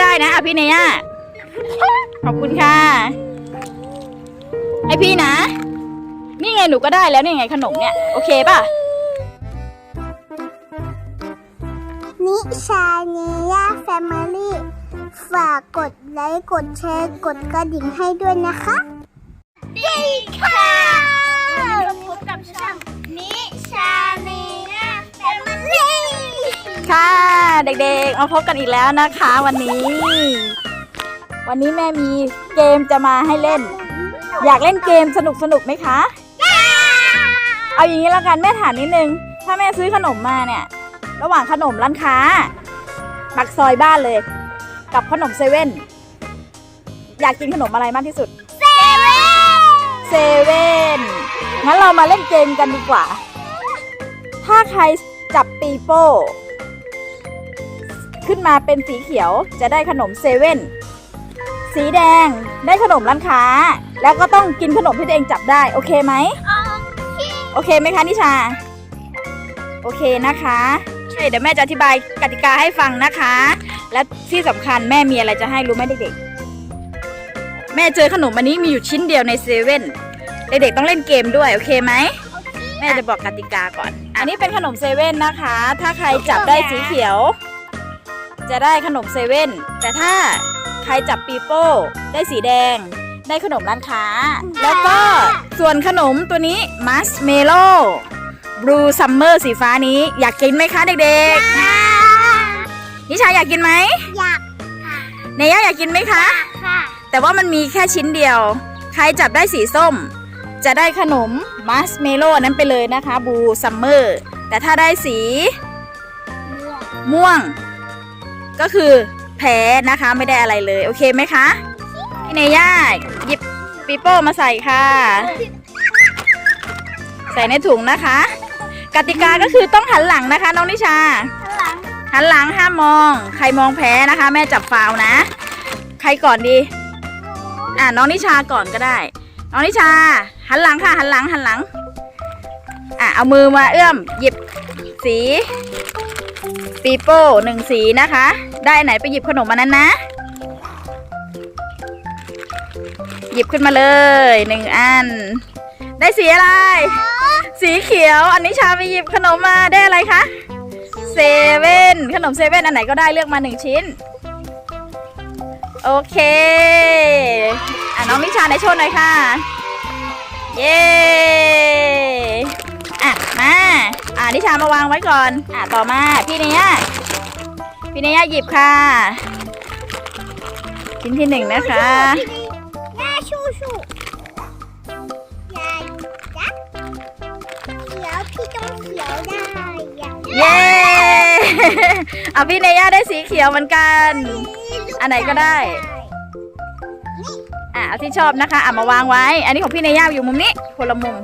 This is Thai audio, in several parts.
ได้นะอะพี่เนย่าขอบคุณค่ะให้พี่นะ นี่ไงหนูก็ได้แล้วนี่ไงขนมเนี่ย โอเคป่ะ นิชาเนียแฟมิลี่ ฝากกดไลค์ กดแชร์ กดกระดิ่งให้ด้วยนะคะดีค่ะพบกับช่องนิชาเนียแฟมิลี่ ค่ะเด็กๆมาพบกันอีกแล้วนะคะ วันนี้ วันนี้แม่มีเกมจะมาให้เล่น อยากเล่นเกมสนุกสนุกๆไหมคะ เอาอย่างนี้แล้วกันแม่ถามนิดนึง ถ้าแม่ซื้อขนมมาเนี่ย ระหว่างขนมร้านค้าปักซอยบ้านเลย กับขนมเซเว่นอยากกินขนมอะไรมากที่สุดเซเว่นเซเว่นงั้นเรามาเล่นเกมกันดีกว่า ถ้าใครจับปีโป้ ขึ้นมาเป็นสีเขียวจะได้ขนมเซเว่นสีแดงได้ขนมร้านค้า แล้วก็ต้องกินขนมที่ตัวเองจับได้ โอเคไหมโอเคไหมคะนิชา โอเคนะคะใช่เดี๋ยวแม่จะอธิบายกติกาให้ฟังนะคะ และที่สำคัญแม่มีอะไรจะให้รู้ไหมเด็กๆ แม่เจอขนมอันนี้มีอยู่ชิ้นเดียวในเซเว่นเด็กๆต้องเล่นเกมด้วยโอเคไหมแม่จะบอกกติกาก่อน อันนี้เป็นขนมเซเว่นนะคะ ถ้าใครจับได้สีเขียว จะได้ขนมเซเว่นแต่ถ้าใครจับปีโป้ได้สีแดง ได้ขนมร้านค้า แล้วก็ส่วนขนมตัวนี้มัสเมโล่บลูซัมเมอร์สีฟ้านี้อยากกินไหมคะเด็กๆ นิชาอยากกินไหมอยากเนย่าอยากกินไหมคะ ค่ะ แต่ว่ามันมีแค่ชิ้นเดียว ใครจับได้สีส้ม จะได้ขนมมัสเมโล่นั้นไปเลยนะคะบูซัมเมอร์แต่ถ้าได้สี ม่วง ก็คือแพ้นะคะไม่ได้อะไรเลยโอเคไหมคะพี่เนย่าหยิบปีโป้มาใส่ค่ะ ใส่ในถุงนะคะ กติกาก็คือต้องหันหลังนะคะ น้องนิชาข้างหลังหันหลังห้ามมอง ใครมองแพ้นะคะ แม่จับฟาวล์นะ ใครก่อนดี อะน้องนิชาก่อนก็ได้ น้องนิชา หันหลังค่ะ หันหลังหันหลัง อะเอามือมาเอื้อม หยิบสี ปีโป้หนึ่งสีนะคะ ได้ไหนไปหยิบขนมมานั้นนะ หยิบขึ้นมาเลยหนึ่งอัน ได้สีอะไร สีเขียว อันนิชาไปหยิบขนมมาได้อะไรคะเซเว่นขนมเซเว่นอันไหนก็ได้เลือกมาหนึ่งชิ้น โอเค อะน้องนิชาในโชว์หน่อยค่ะ เย้ อะ มา อะนิชามาวางไว้ก่อน อะต่อมาพี่เนียพี่เนียหยิบค่ะ ชิ้นที่หนึ่งนะคะย่าชูชูยายจักเขียวพี่ต้องเขียวได้อย่าเย้เอาพี่เนย่าได้สีเขียวเหมือนกัน อันไหนก็ได้อะเอาที่ชอบนะคะอะมาวางไว้ อันนี้ของพี่เนย่าอยู่มุมนี้คนละมุม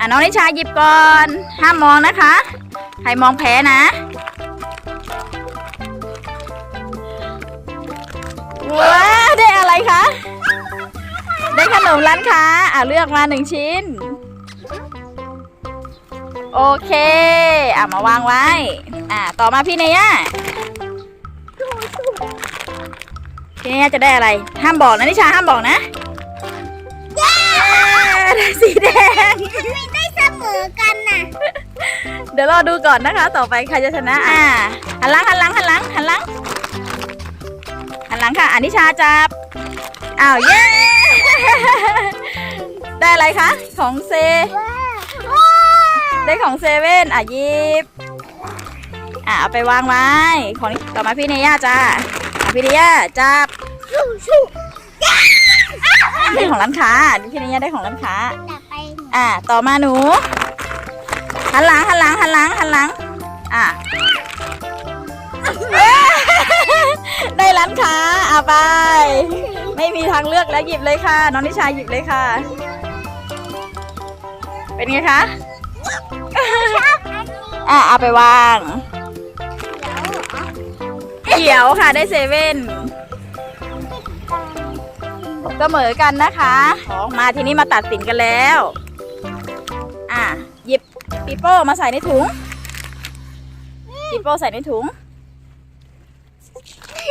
อะน้องนิชาหยิบก่อน ห้ามมองนะคะ ใครมองแพ้นะว้าได้อะไรคะ ได้ขนมร้านค้า อะเลือกมาหนึ่งชิ้น โอเค อะมาวางไว้ อะต่อมาพี่เนย่าพี่เนย่าจะได้อะไร ห้ามบอกนะนิชาห้ามบอกนะ สีแดง ไม่ได้เสมอกันน่ะ เดี๋ยวรอดูก่อนนะคะ ต่อไปใครจะชนะ อ่าหันหลังหันหลังหันหลังหันหลังหันหลังค่ะอานิชาจับ อ้าว เย้ ได้อะไรคะ ของเซ ได้ของเซเว่นอะหยิบ อะเอาไปวางไว้ ของต่อมาพี่เนย่าจ้าอะพี่เนย่าจับชูชู ได้ของร้านค้าพี่เนย่าได้ของร้านค้า ต่อไปอะต่อมาหนูหันหลังหันหลังหันหลังหันหลัง อะได้ร้านค้าอะไป ไม่มีทางเลือกแล้วหยิบเลยค่ะ น้องนิชาหยิบเลยค่ะ เป็นไงคะอะเอาไปวาง เขียวค่ะได้เซเว่น เสมอกันนะคะของมาทีนี้มาตัดสินกันแล้ว อะหยิบปีโป้มาใส่ในถุงปีโป้ใส่ในถุง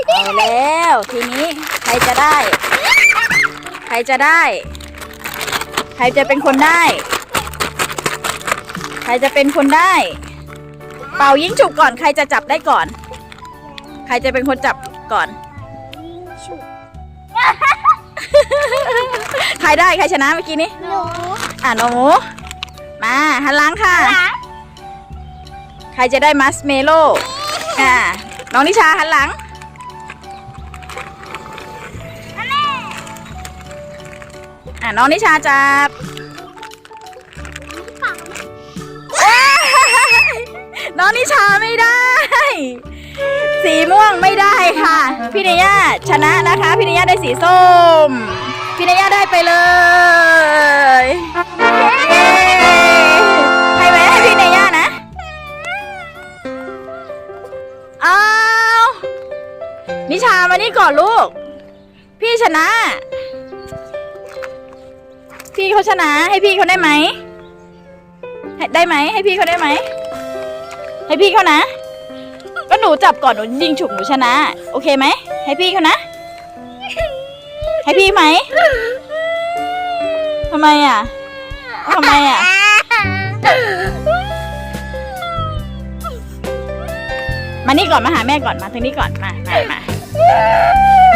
เอาแล้วทีนี้ใครจะได้ ใครจะได้ ใครจะเป็นคนได้ ใครจะเป็นคนได้ เป่ายิงฉุบก่อน ใครจะจับได้ก่อน ใครจะเป็นคนจับก่อนยิงฉุก ใครได้ใครชนะเมื่อกี้นี้หนูอะหนูมาหันหลังค่ะ ใครจะได้มัสเมโล่อะน้องนิชาหันหลังอะน้องนิชาจับน้องนิชาไม่ได้ สีม่วงไม่ได้ค่ะ พี่เนย่าชนะนะคะ พี่เนย่าได้สีส้ม พี่เนย่าได้ไปเลยเย้ให้ไหมให้พี่เนย่านะอ้าวนิชามานี่ก่อนลูก พี่ชนะ พี่เขาชนะให้พี่เขาได้ไหมได้ไหมให้พี่เขาได้ไหมให้พี่เขานะ ก็หนูจับก่อนหนูยิงฉุกหนูชนะ โอเคไหมให้พี่เขานะ ให้พี่ไหมทำไมอะทำไมอะมานี่ก่อนมาหาแม่ก่อนมาทางนี้ก่อนมา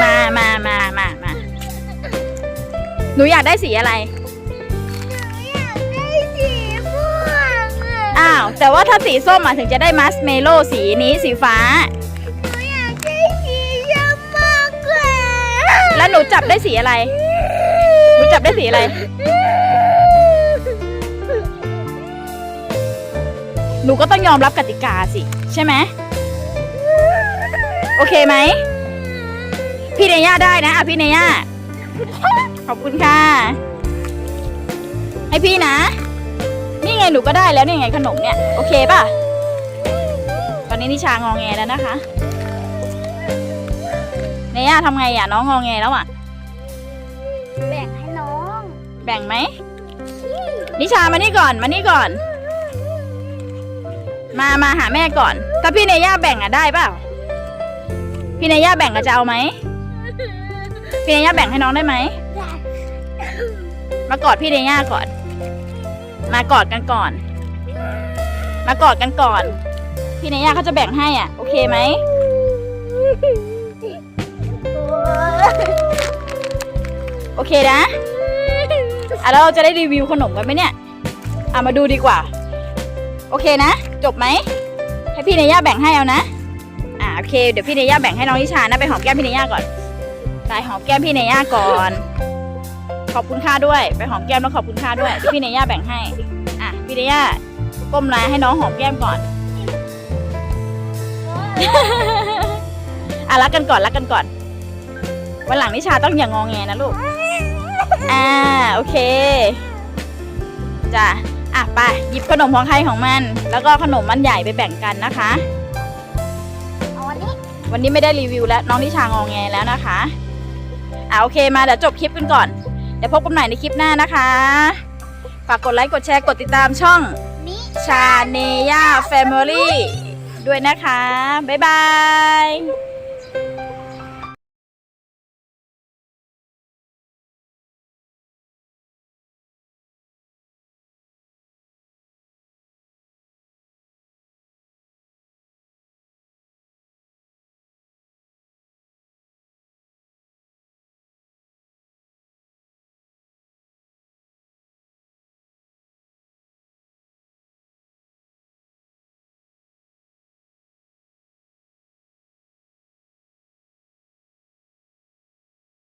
มามามามามามามาหนูอยากได้สีอะไร อะอ้าว แต่ว่าถ้าสีส้มอะถึงจะได้มัสเมโล่สีนี้สีฟ้า หนูอยากได้สีชมมากกว่าแล้วหนูจับได้สีอะไร หนูจับได้สีอะไร หนูก็ต้องยอมรับกติกาสิ ใช่ไหม โอเคไหม พี่เนย่าได้นะอะพี่เนย่าขอบคุณค่ะ ให้พี่นะ นี่ไงหนูก็ได้แล้วนี่ไงขนมเนี่ยโอเคป่ะ ตอนนี้นิชางองแงแล้วนะคะเนย่าทำไงอะน้องงองแงแล้วอะ แบ่งให้น้องแบ่งไหมนิชามานี่ก่อนมานี่ก่อน มามาหาแม่ก่อน ถ้าพี่เนย่าแบ่งอะได้เปล่าพี่เนย่าแบ่งอะจะเอาไหมพี่เนย่าแบ่งให้น้องได้ไหมมากอดพี่เนย่าก่อน มากอดกันก่อน มากอดกันก่อน พี่เนย่าเขาจะแบ่งให้อะ โอเคไหมโอเคนะอะแล้วเราจะได้รีวิวขนมกันไหมเนี่ยอะมาดูดีกว่า โอเคนะ จบไหมให้พี่เนย่าแบ่งให้เอานะ อะโอเค เดี๋ยวพี่เนย่าแบ่งให้น้องนิชานะไปหอมแก้มพี่เนย่าก่อนไปหอมแก้มพี่เนย่าก่อน ขอบคุณค่าด้วย ไปหอมแก้มแล้วขอบคุณค่าด้วยเดี๋ยวพี่เนย่าแบ่งให้ อะพี่เนย่าก้มลายให้น้องหอมแก้มก่อนอะรักกันก่อนรักกันก่อน วันหลังนิชาต้องอย่างงอแงนะลูก อ่าโอเคจ้ะอะไปหยิบขนมของใครของมัน แล้วก็ขนมมันใหญ่ไปแบ่งกันนะคะเอาอันนี้วันนี้ไม่ได้รีวิวแล้วน้องนิชางองแงแล้วนะคะอ่าโอเคมาเดี๋ยวจบคลิปกันก่อน ดี๋ยวพบกันใหม่ในคลิปหน้านะคะ ฝากกดไลค์กดแชร์กดติดตามช่องนี่ชาเนย่าแฟมิลี่ด้วยนะคะ บ๊ายบาย